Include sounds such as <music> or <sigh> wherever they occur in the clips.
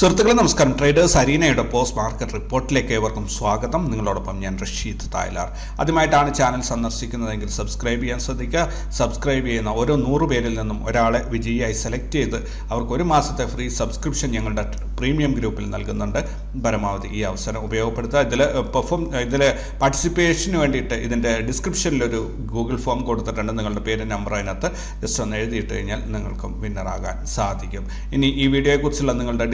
സുഹൃത്തുക്കളെ നമസ്കാരം. Traders അരീനയുടെ post market റിപ്പോർട്ടിലേക്ക് ഏവർക്കും സ്വാഗതം. നിങ്ങളോടൊപ്പം ഞാൻ റഷീദ് തായ്ലാർ. ആദ്യമായിട്ടാണ് ചാനൽ സന്ദർശിക്കുന്നതെങ്കിൽ സബ്സ്ക്രൈബ് ചെയ്യാൻ ശ്രദ്ധിക്കുക. സബ്സ്ക്രൈബ് ചെയ്യുന്ന ഓരോ നൂറ് പേരിൽ നിന്നും ഒരാളെ വിജയിയായി സെലക്ട് ചെയ്ത് അവർക്ക് ഒരു മാസത്തെ ഫ്രീ സബ്സ്ക്രിപ്ഷൻ ഞങ്ങളുടെ പ്രീമിയം ഗ്രൂപ്പിൽ നൽകുന്നുണ്ട്. പരമാവധി ഈ അവസരം ഉപയോഗപ്പെടുത്തുക. ഇതിൽ പെർഫോം ഇതിൽ പാർട്ടിസിപ്പേഷന് വേണ്ടിയിട്ട് ഇതിന്റെ ഡിസ്ക്രിപ്ഷനിലൊരു ഗൂഗിൾ ഫോം കൊടുത്തിട്ടുണ്ട്. നിങ്ങളുടെ പേര് നമ്പർ അതിനകത്ത് ജസ്റ്റ് ഒന്ന് എഴുതിയിട്ട് കഴിഞ്ഞാൽ നിങ്ങൾക്കും വിന്നറാകാൻ സാധിക്കും. ഇനി ഈ വീഡിയോയെക്കുറിച്ചുള്ള നിങ്ങളുടെ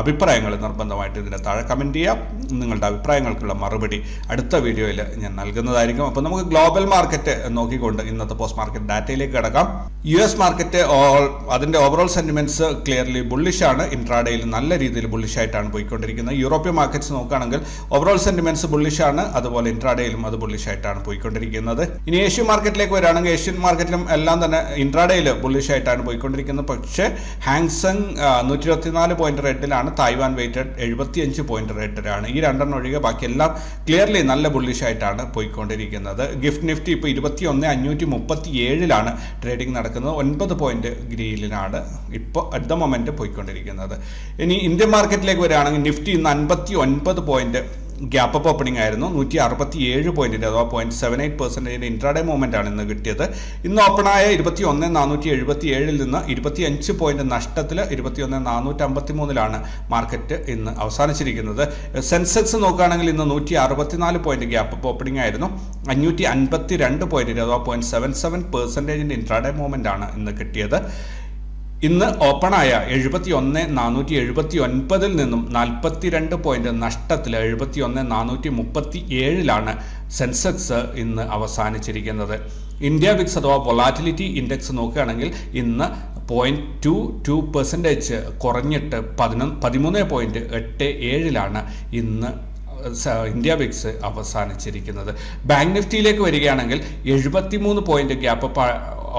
അഭിപ്രായങ്ങൾ നിർബന്ധമായിട്ട് ഇതിന്റെ താഴെ കമന്റ് ചെയ്യാം. നിങ്ങളുടെ അഭിപ്രായങ്ങൾക്കുള്ള മറുപടി അടുത്ത വീഡിയോയിൽ ഞാൻ നൽകുന്നതായിരിക്കും. അപ്പോൾ നമുക്ക് ഗ്ലോബൽ മാർക്കറ്റ് നോക്കിക്കൊണ്ട് ഇന്നത്തെ പോസ്റ്റ് മാർക്കറ്റ് ഡാറ്റയിലേക്ക് കിടക്കാം. യു എസ് മാർക്കറ്റ് അതിന്റെ ഓവറോൾ സെന്റിമെന്റ്സ് ക്ലിയർലി ബുള്ളിഷാണ് ഇൻട്രാഡേയിൽ നല്ല രീതിയിൽ ബുള്ളിഷായിട്ടാണ് പോയിക്കൊണ്ടിരിക്കുന്നത്. യൂറോപ്യൻ മാർക്കറ്റ്സ് നോക്കുകയാണെങ്കിൽ ഓവറോൾ സെന്റിമെന്റ്സ് ബുള്ളിഷാണ് അതുപോലെ ഇൻട്രാഡേയിലും അത് ബുള്ളിഷായിട്ടാണ് പോയിക്കൊണ്ടിരിക്കുന്നത്. ഇനി ഏഷ്യൻ മാർക്കറ്റിലേക്ക് വരികയാണെങ്കിൽ ഏഷ്യൻ മാർക്കറ്റിലും എല്ലാം തന്നെ ഇൻട്രാഡേയിൽ ബുള്ളിഷായിട്ടാണ് പോയിക്കൊണ്ടിരിക്കുന്നത്. പക്ഷേ ഹാങ്സങ് നൂറ്റി ഇരുപത്തിനാല് പോയിന്റ് റെഡിലാണ് തായ്വാൻ വെയിറ്റഡ് എഴുപത്തിയഞ്ച് പോയിന്റ് റെഡിലാണ് ഈ രണ്ടെണ്ണം ഒഴികെ ബാക്കിയെല്ലാം ക്ലിയർലി നല്ല ബുള്ളിഷായിട്ടാണ് പോയിക്കൊണ്ടിരിക്കുന്നത്. ഗിഫ്റ്റ് നിഫ്റ്റി ഇപ്പോൾ ഇരുപത്തി ഒന്ന് അഞ്ഞൂറ്റി മുപ്പത്തി ഏഴിലാണ് ട്രേഡിംഗ് നടക്കുന്നത്. ഒൻപത് പോയിന്റ് ഗ്രീലിനാണ് ഇപ്പോൾ അറ്റ് ദ മൊമെന്റ് പോയിക്കൊണ്ടിരിക്കുന്നത്. ഇനി ഇന്ത്യൻ മാർക്കറ്റിലേക്ക് വരികയാണെങ്കിൽ നിഫ്റ്റി ഇന്ന് അൻപത്തി ഒൻപത് പോയിന്റ് ഗ്യാപ്പ് അപ്പ് ഓപ്പണിംഗ് ആയിരുന്നു. നൂറ്റി അറുപത്തി ഏഴ് പോയിന്റിന്റെ അഥവാ പോയിന്റ് സെവൻ എയ്റ്റ് പെർസെന്റേജിന്റെ ഇൻട്രാഡേ മൂവ്മെന്റ് ആണ് ഇന്ന് കിട്ടിയത്. ഇന്ന് ഓപ്പണായ ഇരുപത്തി ഒന്ന് നാനൂറ്റി എഴുപത്തി ഏഴിൽ നിന്ന് ഇരുപത്തി അഞ്ച് പോയിന്റ് നഷ്ടത്തിൽ ഇരുപത്തി ഒന്ന് നാനൂറ്റി അമ്പത്തി മൂന്നിലാണ് മാർക്കറ്റ് ഇന്ന് അവസാനിച്ചിരിക്കുന്നത്. സെൻസെക്സ് നോക്കുകയാണെങ്കിൽ ഇന്ന് നൂറ്റി അറുപത്തിനാല് പോയിന്റ് ഗ്യാപ്പ് അപ്പ് ഓപ്പണിംഗ് ആയിരുന്നു. അഞ്ഞൂറ്റി അൻപത്തി രണ്ട് പോയിന്റിന്റെ അഥവാ പോയിന്റ് സെവൻ സെവൻ പെർസെന്റേജിന്റെ ഇൻട്രാഡേ മൂവ്മെന്റ് ആണ് ഇന്ന് കിട്ടിയത്. ഇന്ന് ഓപ്പണായ എഴുപത്തി ഒന്ന് നാനൂറ്റി എഴുപത്തി ഒൻപതിൽ നിന്നും നാൽപ്പത്തിരണ്ട് പോയിന്റ് നഷ്ടത്തിൽ എഴുപത്തി ഒന്ന് നാനൂറ്റി മുപ്പത്തി ഏഴിലാണ് സെൻസെക്സ് ഇന്ന് അവസാനിച്ചിരിക്കുന്നത്. ഇന്ത്യ വിക്സ് അഥവാ വൊളാറ്റിലിറ്റി ഇൻഡെക്സ് നോക്കുകയാണെങ്കിൽ ഇന്ന് പോയിന്റ് ടു ടു പെർസെന്റേജ് കുറഞ്ഞിട്ട് പതിനൊന്ന് പതിമൂന്ന് പോയിന്റ് എട്ട് ഏഴിലാണ് ഇന്ന് ഇന്ത്യ വിക്സ് അവസാനിച്ചിരിക്കുന്നത്. ബാങ്ക് നിഫ്റ്റിയിലേക്ക് വരികയാണെങ്കിൽ എഴുപത്തിമൂന്ന് പോയിന്റ് ഗ്യാപ്പ്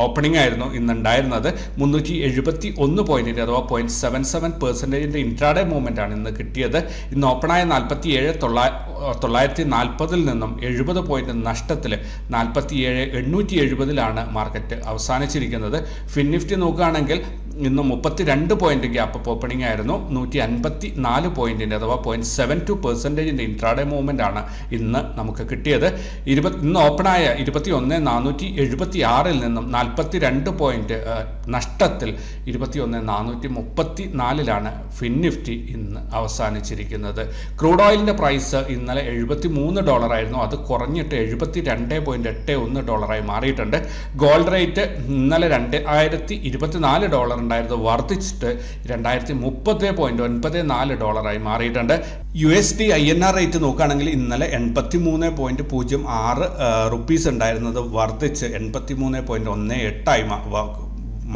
ഓപ്പണിംഗ് ആയിരുന്നു ഇന്നുണ്ടായിരുന്നത്. മുന്നൂറ്റി എഴുപത്തി ഒന്ന് പോയിന്റിന്റെ അഥവാ പോയിന്റ് സെവൻ സെവൻ പെർസെന്റേജിന്റെ ഇൻട്രാഡേ മൂവ്മെന്റ് ആണ് ഇന്ന് കിട്ടിയത്. ഇന്ന് ഓപ്പണായ നാൽപ്പത്തി ഏഴ് തൊള്ളായിരത്തി നാൽപ്പതിൽ നിന്നും എഴുപത് പോയിന്റ് നഷ്ടത്തിൽ നാൽപ്പത്തി ഏഴ് എണ്ണൂറ്റി എഴുപതിലാണ് മാർക്കറ്റ് അവസാനിച്ചിരിക്കുന്നത്. ഫിൻ നിഫ്റ്റി നോക്കുകയാണെങ്കിൽ ഇന്ന് മുപ്പത്തിരണ്ട് പോയിന്റ് ഗ്യാപ്പ് ഓപ്പണിംഗ് ആയിരുന്നു. നൂറ്റി അൻപത്തി നാല് പോയിന്റിന്റെ അഥവാ പോയിന്റ് സെവൻ ടു പെർസെന്റേജിന്റെ ഇൻട്രാഡേ മൂവ്മെന്റ് ആണ് ഇന്ന് നമുക്ക് കിട്ടിയത്. ഇരുപത് ഇന്ന് ഓപ്പണായ ഇരുപത്തി ഒന്ന് നാനൂറ്റി എഴുപത്തി ആറിൽ നിന്നും നാൽപ്പത്തി രണ്ട് പോയിന്റ് നഷ്ടത്തിൽ ഇരുപത്തി ഒന്ന് നാനൂറ്റി മുപ്പത്തി നാലിലാണ് ഫിൻ നിഫ്റ്റി ഇന്ന് അവസാനിച്ചിരിക്കുന്നത്. ക്രൂഡ് ഓയിലിന്റെ പ്രൈസ് ഇന്നലെ എഴുപത്തി മൂന്ന് ഡോളറായിരുന്നു അത് കുറഞ്ഞിട്ട് എഴുപത്തി രണ്ട് പോയിന്റ് എട്ട് ഒന്ന് ഡോളറായി മാറിയിട്ടുണ്ട്. ഗോൾഡ് റേറ്റ് ഇന്നലെ രണ്ട് ആയിരത്തി ഇരുപത്തിനാല് ഡോളർ ഉണ്ടായിരുന്നു വർദ്ധിച്ചിട്ട് രണ്ടായിരത്തി മുപ്പത് പോയിന്റ് ഒൻപത് നാല് ഡോളറായി മാറിയിട്ടുണ്ട്. U S D I N R rate നോക്കുകയാണെങ്കിൽ ഇന്നലെ എൺപത്തി മൂന്ന് പോയിന്റ് പൂജ്യം ആറ് റുപ്പീസ് ഉണ്ടായിരുന്നത് വർദ്ധിച്ച് എൺപത്തി മൂന്ന് പോയിന്റ് ഒന്ന് എട്ടായി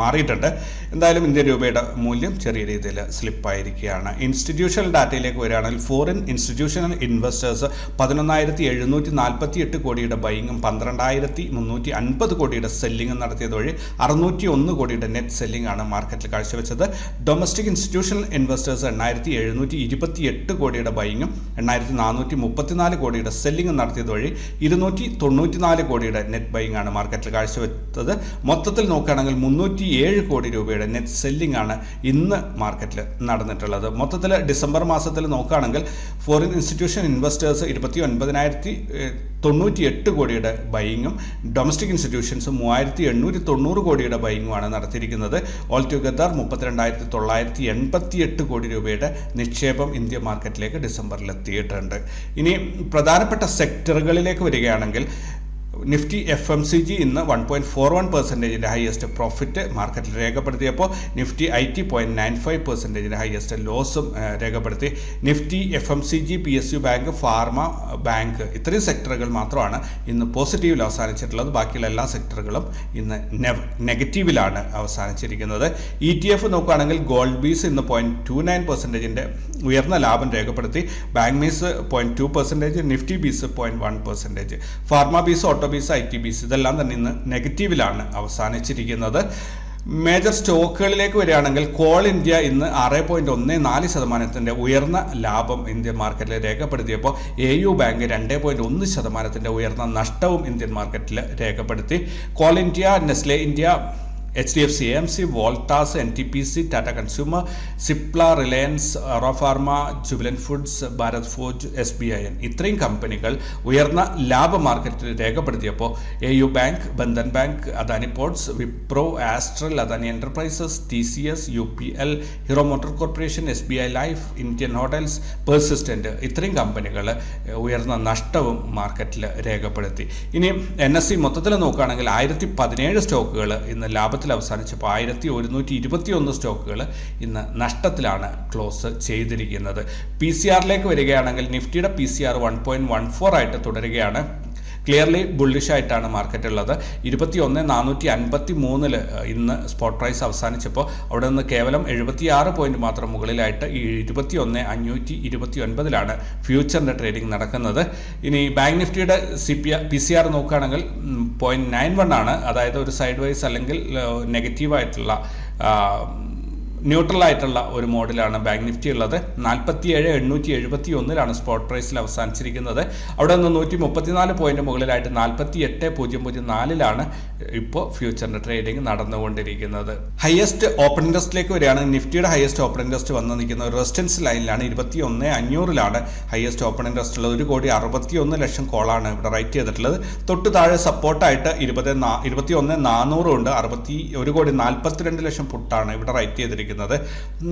മാറിയിട്ടുണ്ട്. എന്തായാലും ഇന്ത്യൻ രൂപയുടെ മൂല്യം ചെറിയ രീതിയിൽ സ്ലിപ്പായിരിക്കുകയാണ്. ഇൻസ്റ്റിറ്റ്യൂഷണൽ ഡാറ്റയിലേക്ക് വരികയാണെങ്കിൽ ഫോറിൻ ഇൻസ്റ്റിറ്റ്യൂഷണൽ ഇൻവെസ്റ്റേഴ്സ് പതിനൊന്നായിരത്തി എഴുന്നൂറ്റി നാൽപ്പത്തി എട്ട് കോടിയുടെ ബൈങ്ങും പന്ത്രണ്ടായിരത്തി മുന്നൂറ്റി അൻപത് കോടിയുടെ സെല്ലിങ്ങും നടത്തിയത് വഴി അറുന്നൂറ്റി ഒന്ന് കോടിയുടെ നെറ്റ് സെല്ലിംഗ് ആണ് മാർക്കറ്റിൽ കാഴ്ചവെച്ചത്. ഡൊമസ്റ്റിക് ഇൻസ്റ്റിറ്റ്യൂഷണൽ ഇൻവെസ്റ്റേഴ്സ് എണ്ണായിരത്തി എഴുന്നൂറ്റി ഇരുപത്തി എട്ട് കോടിയുടെ ബൈങ്ങും എണ്ണായിരത്തി നാനൂറ്റി മുപ്പത്തിനാല് കോടിയുടെ സെല്ലിംഗും നടത്തിയത് വഴി ഇരുന്നൂറ്റി കോടിയുടെ നെറ്റ് ബൈങ് ആണ് മാർക്കറ്റിൽ കാഴ്ചവെച്ചത്. മൊത്തത്തിൽ നോക്കുകയാണെങ്കിൽ മുന്നൂറ്റി ഏഴ് കോടി രൂപയുടെ നെറ്റ് സെല്ലിംഗ് ആണ് ഇന്ന് മാർക്കറ്റിൽ നടന്നിട്ടുള്ളത്. മൊത്തത്തിൽ ഡിസംബർ മാസത്തിൽ നോക്കുകയാണെങ്കിൽ ഫോറിൻ ഇൻസ്റ്റിറ്റ്യൂഷൻ ഇൻവെസ്റ്റേഴ്സ് ഇരുപത്തി ഒൻപതിനായിരത്തി തൊണ്ണൂറ്റി എട്ട് കോടിയുടെ ബൈങ്ങും ഡൊമസ്റ്റിക് ഇൻസ്റ്റിറ്റ്യൂഷൻസ് മൂവായിരത്തി എണ്ണൂറ്റി തൊണ്ണൂറ് കോടിയുടെ ബൈങ്ങുമാണ് നടത്തിയിരിക്കുന്നത് ഓൾ ടുഗദർ മുപ്പത്തിരണ്ടായിരത്തി തൊള്ളായിരത്തി എൺപത്തി എട്ട് കോടി രൂപയുടെ നിക്ഷേപം ഇന്ത്യ മാർക്കറ്റിലേക്ക് ഡിസംബറിൽ എത്തിയിട്ടുണ്ട് ഇനി പ്രധാനപ്പെട്ട സെക്ടറുകളിലേക്ക് വരികയാണെങ്കിൽ Nifty F M C G ഇന്ന് വൺ പോയിന്റ് ഫോർ വൺ പെർസെന്റേജിന്റെ ഹയസ്റ്റ് പ്രോഫിറ്റ് മാർക്കറ്റിൽ രേഖപ്പെടുത്തിയപ്പോൾ Nifty I T point nine five പെർസെന്റേജിന്റെ highest ലോസും രേഖപ്പെടുത്തി. Nifty F M C G P S U bank pharma bank ഇത്രയും സെക്ടറുകൾ മാത്രമാണ് ഇന്ന് പോസിറ്റീവിൽ അവസാനിച്ചിട്ടുള്ളത്. ബാക്കിയുള്ള എല്ലാ സെക്ടറുകളും ഇന്ന് നെഗറ്റീവിലാണ് അവസാനിച്ചിരിക്കുന്നത്. ഇ ടി എഫ് നോക്കുകയാണെങ്കിൽ ഗോൾഡ് ബീസ് ഇന്ന് പോയിന്റ് ടു നയൻ പെർസെന്റേജിന്റെ ഉയർന്ന ലാഭം രേഖപ്പെടുത്തി. Bank BeES point two percentage Nifty BeES point one percentage pharma BeES auto BeES I T BeES ഇതെല്ലാം തന്നെ ഇന്ന് നെഗറ്റീവിലാണ് അവസാനിച്ചിരിക്കുന്നത്. മേജർ സ്റ്റോക്കുകളിലേക്ക് വരികയാണെങ്കിൽ കോൾ ഇന്ത്യ ഇന്ന് ആറ് പോയിന്റ് ഒന്ന് നാല് ശതമാനത്തിന്റെ ഉയർന്ന ലാഭം ഇന്ത്യൻ മാർക്കറ്റിൽ രേഖപ്പെടുത്തിയപ്പോൾ എ യു ബാങ്ക് രണ്ട് പോയിന്റ് ഒന്ന് ശതമാനത്തിന്റെ ഉയർന്ന നഷ്ടവും ഇന്ത്യൻ മാർക്കറ്റിൽ രേഖപ്പെടുത്തി. Coal India Nestle India H D F C M C Voltas N T P C Tata consumer Cipla Reliance റോഫാർമ Jubilant foods Bharat forge S B I N ഇത്രയും കമ്പനികൾ ഉയർന്ന ലാഭ മാർക്കറ്റിൽ രേഖപ്പെടുത്തിയപ്പോൾ A U bank Bandhan bank Adani ports Wipro Astral Adani enterprises T C S U P L hero motor corporation S B I life Indian hotels persistent ഇത്രയും കമ്പനികൾ ഉയർന്ന നഷ്ടവും മാർക്കറ്റിൽ രേഖപ്പെടുത്തി. ഇനി എൻ എസ് സി മൊത്തത്തിൽ നോക്കുകയാണെങ്കിൽ ആയിരത്തി പതിനേഴ് സ്റ്റോക്കുകൾ ഇന്ന് ലാഭത്തിൽ അവസാനിച്ചപ്പോൾ ആയിരത്തി ഒരുന്നൂറ്റി ഇരുപത്തി ഒന്ന് സ്റ്റോക്കുകൾ ഇന്ന് നഷ്ടത്തിലാണ് ക്ലോസ് ചെയ്തിരിക്കുന്നത്. പി സി ആറിലേക്ക് വരികയാണെങ്കിൽ നിഫ്റ്റിയുടെ P C R one point one four ആയിട്ട് തുടരുകയാണ്. ക്ലിയർലി ബുള്ളിഷ് ആയിട്ടാണ് മാർക്കറ്റ് ഉള്ളത്. ഇരുപത്തി ഒന്ന് നാനൂറ്റി അൻപത്തി മൂന്നിൽ ഇന്ന് സ്പോട്ട് പ്രൈസ് അവസാനിച്ചപ്പോൾ അവിടെ നിന്ന് കേവലം എഴുപത്തി ആറ് പോയിന്റ് മാത്രം മുകളിലായിട്ട് ഈ ഇരുപത്തി ഒന്ന് അഞ്ഞൂറ്റി ഇരുപത്തി ഒൻപതിലാണ് ഫ്യൂച്ചറിന്റെ ട്രേഡിംഗ് നടക്കുന്നത്. ഇനി ബാങ്ക് നിഫ്റ്റിയുടെ C P P C R നോക്കുകയാണെങ്കിൽ പോയിന്റ് നയൻ വൺ ആണ്. അതായത് ഒരു സൈഡ് വൈസ് അല്ലെങ്കിൽ നെഗറ്റീവായിട്ടുള്ള ന്യൂട്രൽ ആയിട്ടുള്ള ഒരു മോഡലാണ് ബാങ്ക് നിഫ്റ്റി ഉള്ളത്. നാൽപ്പത്തി ഏഴ് എണ്ണൂറ്റി എഴുപത്തി ഒന്നിലാണ് സ്പോട്ട് പ്രൈസിൽ അവസാനിച്ചിരിക്കുന്നത്. അവിടെ നിന്ന് നൂറ്റി മുപ്പത്തിനാല് പോയിന്റ് മുകളിലായിട്ട് നാൽപ്പത്തി എട്ട് പൂജ്യം പൂജ്യം നാലിലാണ് ഇപ്പോൾ ഫ്യൂച്ചറിന്റെ ട്രേഡിംഗ് നടന്നുകൊണ്ടിരിക്കുന്നത്. ഹയസ്റ്റ് ഓപ്പൺ ഇൻട്രസ്റ്റിലേക്ക് വരികയാണ്. നിഫ്റ്റിയുടെ ഹയസ്റ്റ് ഓപ്പൺ ഇൻട്രസ്റ്റ് വന്ന് നിൽക്കുന്ന ഒരു റെസിസ്റ്റൻസ് ലൈനിലാണ് ഇരുപത്തി ഒന്ന് അഞ്ഞൂറിലാണ് ഹയസ്റ്റ് ഓപ്പൺ ഇൻട്രസ്റ്റ് ഉള്ളത്. ഒരു കോടി അറുപത്തി ഒന്ന് ലക്ഷം കോളാണ് ഇവിടെ റൈറ്റ് ചെയ്തിട്ടുള്ളത്. തൊട്ട് താഴെ സപ്പോർട്ടായിട്ട് ഇരുപത് ഇരുപത്തി ഒന്ന് നാനൂറും ഉണ്ട് അറുപത്തി ഒരു കോടി നാൽപ്പത്തിരണ്ട് ലക്ഷം പുട്ടാണ് ഇവിടെ റൈറ്റ് ചെയ്തിരിക്കുന്നത്.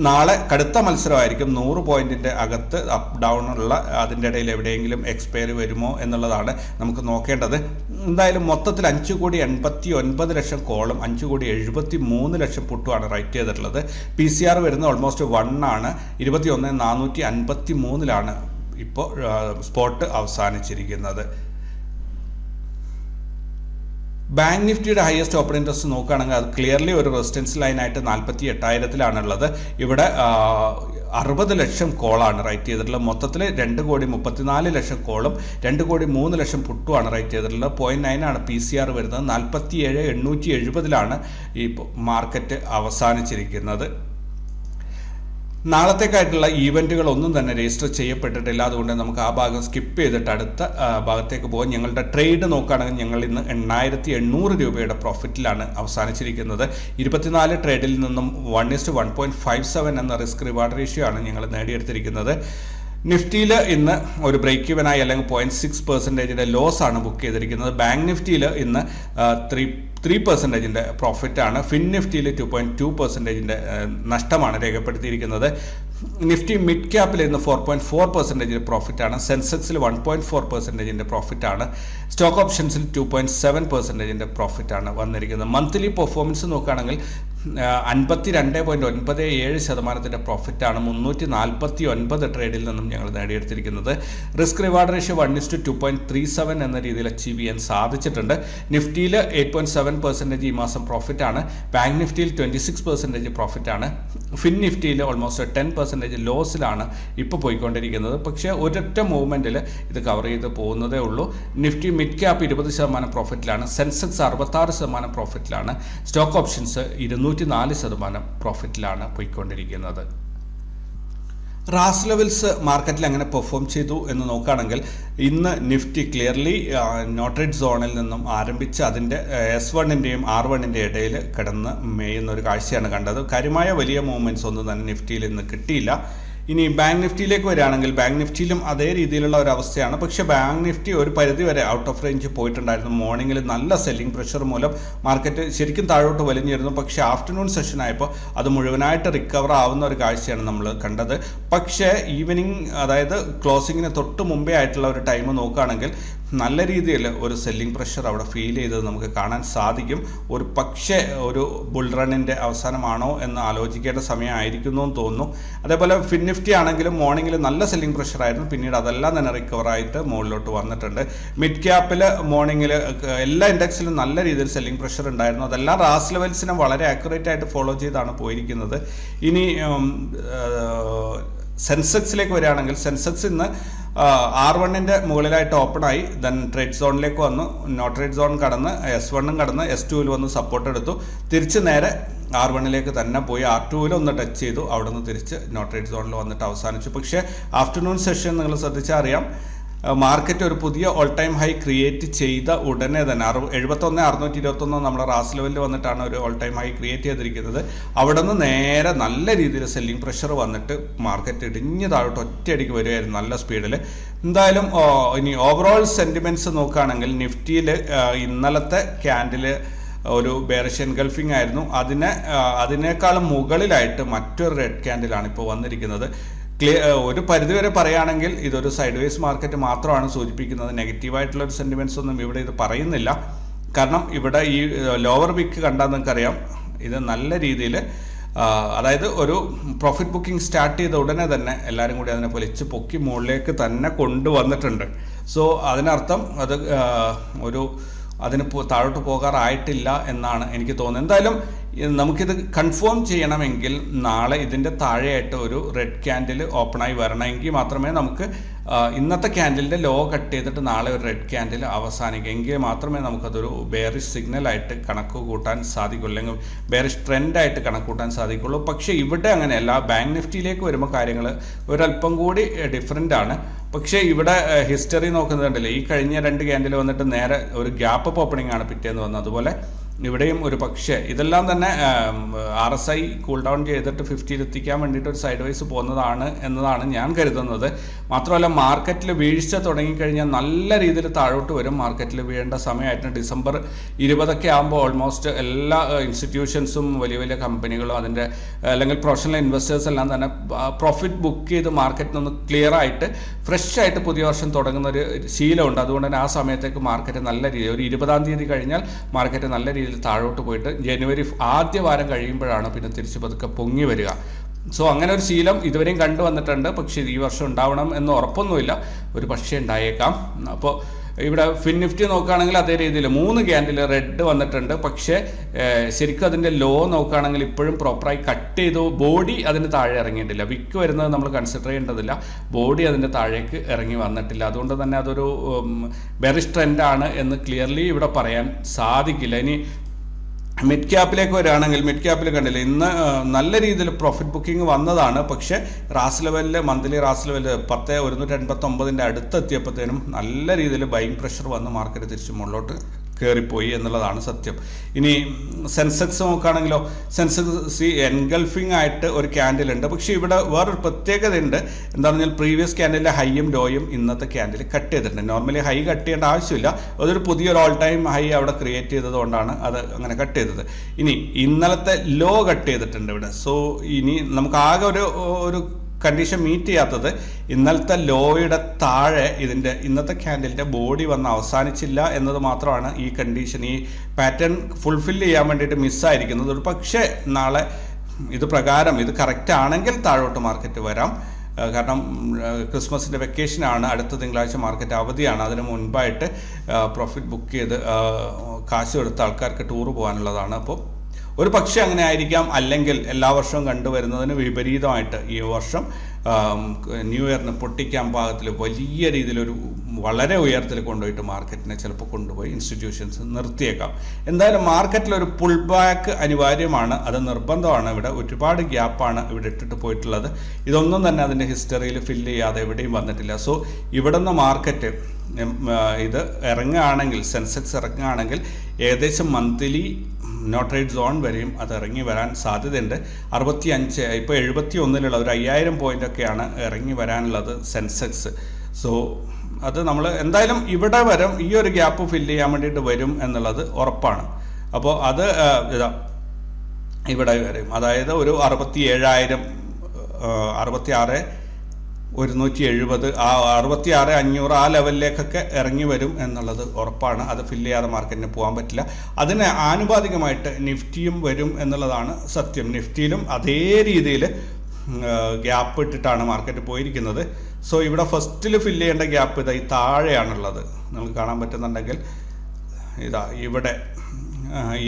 നാളെ കടുത്ത മത്സരമായിരിക്കും. നൂറ് പോയിന്റിന്റെ അകത്ത് അപ്പ് ഡൗൺ ഉള്ള അതിന്റെ ഇടയിൽ എവിടെയെങ്കിലും എക്സ്പയറി വരുമോ എന്നുള്ളതാണ് നമുക്ക് നോക്കേണ്ടത്. എന്തായാലും മൊത്തത്തിൽ അഞ്ച് കോടി എൺപത്തി ഒൻപത് ലക്ഷം കോളും അഞ്ച് കോടി എഴുപത്തി മൂന്ന് ലക്ഷം പുട്ടുമാണ് റൈറ്റ് ചെയ്തിട്ടുള്ളത്. പി സി ആർ വരുന്നത് ഓൾമോസ്റ്റ് വൺ ആണ്. ഇരുപത്തി ഒന്ന് നാനൂറ്റി അൻപത്തി മൂന്നിലാണ് ഇപ്പോൾ സ്പോട്ട് അവസാനിച്ചിരിക്കുന്നത്. ബാങ്ക് നിഫ്റ്റിയുടെ ഹയസ്റ്റ് ഓപ്പൺ ഇൻട്രസ്റ്റ് നോക്കുകയാണെങ്കിൽ അത് ക്ലിയർലി ഒരു റെസിസ്റ്റൻസ് ലൈനായിട്ട് നാൽപ്പത്തി എട്ടായിരത്തിലാണുള്ളത് ഇവിടെ അറുപത് ലക്ഷം കോളാണ് റൈറ്റ് ചെയ്തിട്ടുള്ളത്. മൊത്തത്തിൽ രണ്ട് കോടി മുപ്പത്തിനാല് ലക്ഷം കോളും രണ്ട് കോടി മൂന്ന് ലക്ഷം പുട്ടുമാണ് റൈറ്റ് ചെയ്തിട്ടുള്ളത്. പോയിന്റ് നയൻ ആണ് പി സി ആർ വരുന്നത്. നാൽപ്പത്തി ഏഴ് എണ്ണൂറ്റി എഴുപതിലാണ് ഈ മാർക്കറ്റ് അവസാനിച്ചിരിക്കുന്നത്. നാളത്തേക്കായിട്ടുള്ള ഈവന്റുകൾ ഒന്നും തന്നെ രജിസ്റ്റർ ചെയ്യപ്പെട്ടിട്ടില്ല. അതുകൊണ്ട് നമുക്ക് ആ ഭാഗം സ്കിപ്പ് ചെയ്തിട്ട് അടുത്ത ഭാഗത്തേക്ക് പോകാം ഞങ്ങളുടെ ട്രേഡ് നോക്കുകയാണെങ്കിൽ ഞങ്ങൾ ഇന്ന് എണ്ണായിരത്തി എണ്ണൂറ് രൂപയുടെ പ്രോഫിറ്റിലാണ് അവസാനിച്ചിരിക്കുന്നത്. ഇരുപത്തിനാല് ട്രേഡിൽ നിന്നും one is to one point five seven എന്ന റിസ്ക് റിവാർഡ് റേഷ്യോ ആണ് ഞങ്ങൾ നേടിയെടുത്തിരിക്കുന്നത്. നിഫ്റ്റിയിൽ ഇന്ന് ഒരു ബ്രേക്ക് ഇവനായി അല്ലെങ്കിൽ പോയിന്റ് സിക്സ് പെർസെന്റേജിന്റെ ലോസ് ആണ് ബുക്ക് ചെയ്തിരിക്കുന്നത്. ബാങ്ക് നിഫ്റ്റിയിൽ ഇന്ന് ത്രീ ത്രീ പെർസെന്റേജിന്റെ പ്രോഫിറ്റാണ് ഫിൻ നിഫ്റ്റിയിൽ ടു പോയിന്റ് ടു പെർസെന്റേജിന്റെ നഷ്ടമാണ് രേഖപ്പെടുത്തിയിരിക്കുന്നത്. നിഫ്റ്റി മിഡ് ക്യാപ്പിൽ ഇന്ന് ഫോർ പോയിന്റ് ഫോർ പെർസെന്റേജിന്റെ പ്രോഫിറ്റാണ് സെൻസെക്സിൽ വൺ പോയിന്റ് ഫോർ പെർസെന്റേജിന്റെ പ്രോഫിറ്റാണ് സ്റ്റോക്ക് ഓപ്ഷൻസിൽ ടു പോയിന്റ് സെവൻ പെർസെന്റേജിന്റെ പ്രോഫിറ്റാണ് വന്നിരിക്കുന്നത്. മന്ത്ലി പെർഫോമൻസ് നോക്കുകയാണെങ്കിൽ അൻപത്തി രണ്ട് പോയിന്റ് ഒൻപത് ഏഴ് ശതമാനത്തിന്റെ പ്രോഫിറ്റാണ് മുന്നൂറ്റി നാൽപ്പത്തി ഒൻപത് ട്രേഡിൽ നിന്നും ഞങ്ങൾ നേടിയെടുത്തിരിക്കുന്നത്. Risk reward ratio one is to two point three seven എന്ന രീതിയിൽ അച്ചീവ് ചെയ്യാൻ സാധിച്ചിട്ടുണ്ട്. നിഫ്റ്റിയിൽ എയ്റ്റ് പോയിന്റ് സെവൻ പെർസെന്റേജ് ഈ മാസം പ്രോഫിറ്റാണ് ബാങ്ക് നിഫ്റ്റിയിൽ ട്വന്റി സിക്സ് പെർസെന്റേജ് പ്രോഫിറ്റാണ് ഫിൻ നിഫ്റ്റിയിൽ ഓൾമോസ്റ്റ് ടെൻ പെർസെന്റേജ് ലോസിലാണ് ഇപ്പോൾ പോയിക്കൊണ്ടിരിക്കുന്നത്. പക്ഷേ ഒരൊറ്റ മൂവ്മെന്റിൽ ഇത് കവർ ചെയ്ത് പോകുന്നതേ ഉള്ളൂ. നിഫ്റ്റി മിഡ് ക്യാപ്പ് ഇരുപത് ശതമാനം പ്രോഫിറ്റിലാണ് സെൻസെക്സ് അറുപത്താറ് ശതമാനം പ്രോഫിറ്റിലാണ് സ്റ്റോക്ക് ഓപ്ഷൻസ് ഇരുന്നൂറ്റി നാല് ശതമാനം പ്രോഫിറ്റിലാണ് പോയിക്കൊണ്ടിരിക്കുന്നത്. റാസ് ലെവൽസ് മാർക്കറ്റിൽ അങ്ങനെ പെർഫോം ചെയ്തു എന്ന് നോക്കുകയാണെങ്കിൽ ഇന്ന് നിഫ്റ്റി ക്ലിയർലി നോട്രേറ്റ് സോണിൽ നിന്നും ആരംഭിച്ച് അതിന്റെ എസ് വണ്ണിന്റെയും ആർ വണ്ണിന്റെ ഇടയിൽ കിടന്ന് മേയുന്ന ഒരു കാഴ്ചയാണ് കണ്ടത്. കാര്യമായ വലിയ മൂവ്മെന്റ്സ് ഒന്നും തന്നെ നിഫ്റ്റിയിൽ ഇന്ന് കിട്ടിയില്ല. ഇനി ബാങ്ക് നിഫ്റ്റിയിലേക്ക് വരികയാണെങ്കിൽ ബാങ്ക് നിഫ്റ്റിയിലും അതേ രീതിയിലുള്ള ഒരു അവസ്ഥയാണ്. പക്ഷേ ബാങ്ക് നിഫ്റ്റി ഒരു പരിധി വരെ ഔട്ട് ഓഫ് റേഞ്ച് പോയിട്ടുണ്ടായിരുന്നു. മോർണിംഗിൽ നല്ല സെല്ലിംഗ് പ്രഷർ മൂലം മാർക്കറ്റ് ശരിക്കും താഴോട്ട് വലിഞ്ഞിരുന്നു. പക്ഷേ ആഫ്റ്റർനൂൺ സെഷൻ ആയപ്പോൾ അത് മുഴുവനായിട്ട് റിക്കവർ ആവുന്ന ഒരു കാഴ്ചയാണ് നമ്മൾ കണ്ടത്. പക്ഷേ ഈവനിങ് അതായത് ക്ലോസിങ്ങിന് തൊട്ട് മുമ്പേ ആയിട്ടുള്ള ഒരു ടൈം നോക്കുകയാണെങ്കിൽ നല്ല രീതിയിൽ ഒരു സെല്ലിംഗ് പ്രഷർ അവിടെ ഫീൽ ചെയ്തത് നമുക്ക് കാണാൻ സാധിക്കും. ഒരു പക്ഷേ ഒരു ബുൾ റണ്ണിന്റെ അവസാനമാണോ എന്ന് ആലോചിക്കേണ്ട സമയമായിരിക്കുന്നു എന്ന് തോന്നുന്നു. അതേപോലെ ഫിൻ നിഫ്റ്റി ആണെങ്കിലും മോർണിംഗിൽ നല്ല സെല്ലിംഗ് പ്രഷർ ആയിരുന്നു. പിന്നീട് അതെല്ലാം തന്നെ റിക്കവറായിട്ട് മുകളിലോട്ട് വന്നിട്ടുണ്ട്. മിഡ് ക്യാപ്പിൽ മോർണിംഗിൽ എല്ലാ ഇൻഡെക്സിലും നല്ല രീതിയിൽ സെല്ലിംഗ് പ്രഷർ ഉണ്ടായിരുന്നു. അതെല്ലാം റാസ് ലെവൽസിനെ വളരെ ആക്യുറേറ്റ് ആയിട്ട് ഫോളോ ചെയ്താണ് പോയിരിക്കുന്നത്. ഇനി സെൻസെക്സിലേക്ക് വരികയാണെങ്കിൽ സെൻസെക്സ് ഇന്ന് ആർ വണ്ണിന്റെ മുകളിലായിട്ട് ഓപ്പൺ ആയി ദെൻ ട്രേഡ് സോണിലേക്ക് വന്നു. നോ ട്രേഡ് സോൺ കടന്ന് എസ് വണ്ണും കടന്ന് എസ് ടുവിൽ വന്ന് സപ്പോർട്ട് എടുത്തു. തിരിച്ച് നേരെ ആർ വണ്ണിലേക്ക് തന്നെ പോയി. ആർ ടുവിൽ ഒന്ന് ടച്ച് ചെയ്തു. അവിടെ നിന്ന് തിരിച്ച് നോ ട്രേഡ് സോണിൽ വന്നിട്ട് അവസാനിച്ചു. പക്ഷേ ആഫ്റ്റർനൂൺ സെഷൻ നിങ്ങൾ ശ്രദ്ധിച്ചാൽ അറിയാം. മാർക്കറ്റ് ഒരു പുതിയ ഓൾ ടൈം ഹൈ ക്രിയേറ്റ് ചെയ്ത ഉടനെ തന്നെ അറു എഴുപത്തൊന്ന് അറുന്നൂറ്റി ഇരുപത്തൊന്ന് നമ്മുടെ റാസ് ലെവലിൽ വന്നിട്ടാണ് ഒരു ഓൾ ടൈം ഹൈ ക്രിയേറ്റ് ചെയ്തിരിക്കുന്നത്. അവിടെ നിന്ന് നേരെ നല്ല രീതിയിൽ സെല്ലിംഗ് പ്രഷർ വന്നിട്ട് മാർക്കറ്റ് ഇടിഞ്ഞ് താഴോട്ട് ഒറ്റയടിക്ക് വരികയായിരുന്നു നല്ല സ്പീഡിൽ എന്തായാലും ഇനി ഓവറോൾ സെന്റിമെന്റ്സ് നോക്കുകയാണെങ്കിൽ നിഫ്റ്റിയിൽ ഇന്നലത്തെ ക്യാൻഡിൽ ഒരു ബേറിഷ് എൻഗൾഫിംഗ് ആയിരുന്നു. അതിനെ അതിനേക്കാളും മുകളിലായിട്ട് മറ്റൊരു റെഡ് ക്യാൻഡിലാണ് ഇപ്പോൾ വന്നിരിക്കുന്നത്. ക്ലിയർ ഒരു പരിധിവരെ പറയുകയാണെങ്കിൽ ഇതൊരു സൈഡ് വേസ് മാർക്കറ്റ് മാത്രമാണ് സൂചിപ്പിക്കുന്നത്. നെഗറ്റീവായിട്ടുള്ള ഒരു സെന്റിമെന്റ്സ് ഒന്നും ഇവിടെ ഇത് പറയുന്നില്ല. കാരണം ഇവിടെ ഈ ലോവർ വിക്ക് കണ്ടാൽ നിങ്ങൾക്കറിയാം ഇത് നല്ല രീതിയിൽ അതായത് ഒരു പ്രോഫിറ്റ് ബുക്കിംഗ് സ്റ്റാർട്ട് ചെയ്ത ഉടനെ തന്നെ എല്ലാവരും കൂടി അതിനെ പൊലിച്ച് പൊക്കി മുകളിലേക്ക് തന്നെ കൊണ്ടുവന്നിട്ടുണ്ട്. സോ അതിനർത്ഥം അത് ഒരു അതിന് താഴോട്ട് പോകാറായിട്ടില്ല എന്നാണ് എനിക്ക് തോന്നുന്നത്. എന്തായാലും നമുക്കിത് കൺഫേം ചെയ്യണമെങ്കിൽ നാളെ ഇതിന്റെ താഴെയായിട്ട് ഒരു റെഡ് ക്യാൻഡിൽ ഓപ്പണായി വരണമെങ്കിൽ മാത്രമേ നമുക്ക് ഇന്നത്തെ ക്യാൻഡിലിന്റെ ലോ കട്ട് ചെയ്തിട്ട് നാളെ ഒരു റെഡ് ക്യാൻഡിൽ അവസാനിക്കും എങ്കിൽ മാത്രമേ നമുക്കതൊരു ബെയറിഷ് സിഗ്നലായിട്ട് കണക്ക് കൂട്ടാൻ സാധിക്കുള്ളൂ അല്ലെങ്കിൽ ബേറിഷ് ട്രെൻഡായിട്ട് കണക്ക് കൂട്ടാൻ സാധിക്കുള്ളൂ. പക്ഷേ ഇവിടെ അങ്ങനെയല്ല. ബാങ്ക് നിഫ്റ്റിയിലേക്ക് വരുമ്പോൾ കാര്യങ്ങൾ ഒരല്പം കൂടി ഡിഫറെന്റ് ആണ്. പക്ഷേ ഇവിടെ ഹിസ്റ്ററി നോക്കുന്നുണ്ടല്ലോ ഈ കഴിഞ്ഞ രണ്ട് ക്യാൻഡിൽ വന്നിട്ട് നേരെ ഒരു ഗ്യാപ്പ് ഓപ്പണിംഗ് ആണ് പിറ്റേന്ന് വന്നത്. അതുപോലെ ഇവിടെയും ഒരു പക്ഷേ ഇതെല്ലാം തന്നെ R S I cool down ചെയ്തിട്ട് ഫിഫ്റ്റിയിൽ എത്തിക്കാൻ വേണ്ടിയിട്ട് ഒരു സൈഡ് വൈസ് പോകുന്നതാണ് എന്നതാണ് ഞാൻ കരുതുന്നത്. മാത്രമല്ല മാർക്കറ്റിൽ വീഴ്ച തുടങ്ങിക്കഴിഞ്ഞാൽ നല്ല രീതിയിൽ താഴോട്ട് വരും. മാർക്കറ്റിൽ വീഴേണ്ട സമയമായിട്ട് ഡിസംബർ ഇരുപതൊക്കെ ആകുമ്പോൾ ഓൾമോസ്റ്റ് എല്ലാ ഇൻസ്റ്റിറ്റ്യൂഷൻസും വലിയ വലിയ കമ്പനികളും അതിന്റെ അല്ലെങ്കിൽ പ്രൊഫഷണൽ ഇൻവെസ്റ്റേഴ്സ് എല്ലാം തന്നെ പ്രോഫിറ്റ് ബുക്ക് ചെയ്ത് മാർക്കറ്റിൽ നിന്ന് ക്ലിയർ ആയിട്ട് ഫ്രഷ് ആയിട്ട് പുതിയ വർഷം തുടങ്ങുന്ന ഒരു ശീലമുണ്ട്. അതുകൊണ്ട് തന്നെ ആ സമയത്തേക്ക് മാർക്കറ്റ് നല്ല രീതിയിൽ ഒരു ഇരുപതാം തീയതി കഴിഞ്ഞാൽ മാർക്കറ്റ് നല്ല രീതിയിൽ താഴോട്ട് പോയിട്ട് ജനുവരി ആദ്യ വാരം കഴിയുമ്പോഴാണ് പിന്നെ തിരിച്ചു പതുക്കെ പൊങ്ങി വരിക. സോ അങ്ങനെ ഒരു ശീലം ഇതുവരെയും കണ്ടുവന്നിട്ടുണ്ട്. പക്ഷേ ഈ വർഷം ഉണ്ടാവണം എന്ന് ഉറപ്പൊന്നുമില്ല. ഒരു പക്ഷേ ഉണ്ടായേക്കാം. അപ്പോൾ ഇവിടെ ഫിൻ നിഫ്റ്റി നോക്കുകയാണെങ്കിൽ അതേ രീതിയിൽ മൂന്ന് ക്യാൻഡിൽ റെഡ് വന്നിട്ടുണ്ട്. പക്ഷേ ശരിക്കും അതിന്റെ ലോ നോക്കുകയാണെങ്കിൽ ഇപ്പോഴും പ്രോപ്പറായി കട്ട് ചെയ്തു. ബോഡി അതിന് താഴെ ഇറങ്ങിയിട്ടില്ല. വിക്ക് വരുന്നത് നമ്മൾ കൺസിഡർ ചെയ്യേണ്ടതില്ല. ബോഡി അതിന്റെ താഴേക്ക് ഇറങ്ങി വന്നിട്ടില്ല. അതുകൊണ്ട് തന്നെ അതൊരു ബെറിഷ് ട്രെൻഡാണ് എന്ന് ക്ലിയർലി ഇവിടെ പറയാൻ സാധിക്കില്ല. ഇനി മിഡ് ക്യാപ്പിലേക്ക് വരികയാണെങ്കിൽ മിഡ് ക്യാപ്പിൽ കണ്ടില്ല ഇന്ന് നല്ല രീതിയിൽ പ്രോഫിറ്റ് ബുക്കിംഗ് വന്നതാണ്. പക്ഷേ റാസ് ലെവലിൽ മന്ത്ലി റാസ് ലെവലിൽ പത്ത് ഒരുന്നൂറ്റി എൺപത്തൊമ്പതിന്റെ അടുത്തെത്തിയപ്പോഴത്തേനും നല്ല രീതിയിൽ ബൈങ് പ്രഷർ വന്ന് മാർക്കറ്റ് തിരിച്ച് മുകളിലോട്ട് കയറിപ്പോയി എന്നുള്ളതാണ് സത്യം. ഇനി സെൻസെക്സ് നോക്കുകയാണെങ്കിലോ സെൻസെക്സ് എൻഗൾഫിംഗ് ആയിട്ട് ഒരു ക്യാൻഡിൽ ഉണ്ട്. പക്ഷേ ഇവിടെ വേറൊരു പ്രത്യേകത ഉണ്ട് എന്താണെന്ന് പറഞ്ഞാൽ പ്രീവിയസ് ക്യാൻഡിലെ ഹൈയും ലോയും ഇന്നത്തെ ക്യാൻഡിൽ കട്ട് ചെയ്തിട്ടുണ്ട്. നോർമലി ഹൈ കട്ട് ചെയ്യേണ്ട ആവശ്യമില്ല. അതൊരു പുതിയൊരു ഓൾ ടൈം ഹൈ അവിടെ ക്രിയേറ്റ് ചെയ്തതുകൊണ്ടാണ് അത് അങ്ങനെ കട്ട് ചെയ്തത്. ഇനി ഇന്നലത്തെ ലോ കട്ട് ചെയ്തിട്ടുണ്ട് ഇവിടെ. സോ ഇനി നമുക്ക് ആകെ ഒരു ഒരു കണ്ടീഷൻ മീറ്റ് ചെയ്യാത്തത് ഇന്നലത്തെ ലോയുടെ താഴെ ഇതിന്റെ ഇന്നത്തെ ക്യാൻഡിലിന്റെ ബോഡി വന്ന് അവസാനിച്ചില്ല എന്നത് മാത്രമാണ് ഈ കണ്ടീഷൻ ഈ പാറ്റേൺ ഫുൾഫിൽ ചെയ്യാൻ വേണ്ടിയിട്ട് മിസ്സായിരിക്കുന്നത് ഒരു പക്ഷേ നാളെ ഇത് പ്രകാരം ഇത് കറക്റ്റ് ആണെങ്കിൽ താഴോട്ട് മാർക്കറ്റ് വരാം. കാരണം ക്രിസ്മസിന്റെ വെക്കേഷനാണ് അടുത്ത തിങ്കളാഴ്ച മാർക്കറ്റ് അവധിയാണ്. അതിന് മുൻപായിട്ട് പ്രോഫിറ്റ് ബുക്ക് ചെയ്ത് കാശ് കൊടുത്ത ആൾക്കാർക്ക് ടൂർ പോകാനുള്ളതാണ്. അപ്പോൾ ഒരു പക്ഷേ അങ്ങനെ ആയിരിക്കാം. അല്ലെങ്കിൽ എല്ലാ വർഷവും കണ്ടുവരുന്നതിന് വിപരീതമായിട്ട് ഈ വർഷം ന്യൂ ഇയറിന് പൊട്ടിക്കാൻ പാകത്തിൽ വലിയ രീതിയിലൊരു വളരെ ഉയരത്തിൽ കൊണ്ടുപോയിട്ട് മാർക്കറ്റിനെ ചിലപ്പോൾ കൊണ്ടുപോയി ഇൻസ്റ്റിറ്റ്യൂഷൻസ് നിർത്തിയേക്കാം. എന്തായാലും മാർക്കറ്റിൽ ഒരു പുൾ ബാക്ക് അനിവാര്യമാണ്. അത് നിർബന്ധമാണ്. ഇവിടെ ഒരുപാട് ഗ്യാപ്പാണ് ഇവിടെ ഇട്ടിട്ട് പോയിട്ടുള്ളത്. ഇതൊന്നും തന്നെ അതിന്റെ ഹിസ്റ്ററിയിൽ ഫില്ല് ചെയ്യാതെ എവിടെയും വന്നിട്ടില്ല. സോ ഇവിടുന്ന് മാർക്കറ്റ് ഇത് ഇറങ്ങുകയാണെങ്കിൽ സെൻസെക്സ് ഇറങ്ങുകയാണെങ്കിൽ ഏകദേശം മന്ത്ലി നോട്രേറ്റ് സോൺ വരെയും അത് ഇറങ്ങി വരാൻ സാധ്യതയുണ്ട്. അറുപത്തി അഞ്ച് ഇപ്പോൾ എഴുപത്തി ഒന്നിലുള്ള ഒരു അയ്യായിരം പോയിന്റ് ഒക്കെയാണ് ഇറങ്ങി വരാനുള്ളത് സെൻസെക്സ് സോ അത് നമ്മൾ എന്തായാലും ഇവിടെ വരും ഈ ഒരു ഗ്യാപ്പ് ഫില്ല് ചെയ്യാൻ വേണ്ടിയിട്ട് വരും എന്നുള്ളത് ഉറപ്പാണ്. അപ്പോൾ അത് ഇതാ ഇവിടെ വരും അതായത് ഒരു അറുപത്തി ഏഴായിരം അറുപത്തി ആറ് ഒരുന്നൂറ്റി എഴുപത് ആ അറുപത്തി ആറ് അഞ്ഞൂറ് ആ ലെവലിലേക്കൊക്കെ ഇറങ്ങി വരും എന്നുള്ളത് ഉറപ്പാണ്. അത് ഫില്ല് ചെയ്യാതെ മാർക്കറ്റിന് പോകാൻ പറ്റില്ല. അതിന് ആനുപാതികമായിട്ട് നിഫ്റ്റിയും വരും എന്നുള്ളതാണ് സത്യം. നിഫ്റ്റിയിലും അതേ രീതിയിൽ ഗ്യാപ്പ് ഇട്ടിട്ടാണ് മാർക്കറ്റ് പോയിരിക്കുന്നത്. സോ ഇവിടെ ഫസ്റ്റിൽ ഫില്ല് ചെയ്യേണ്ട ഗ്യാപ്പ് ഇതായി താഴെയാണുള്ളത്. നിങ്ങൾക്ക് കാണാൻ പറ്റുന്നുണ്ടെങ്കിൽ ഇതാ ഇവിടെ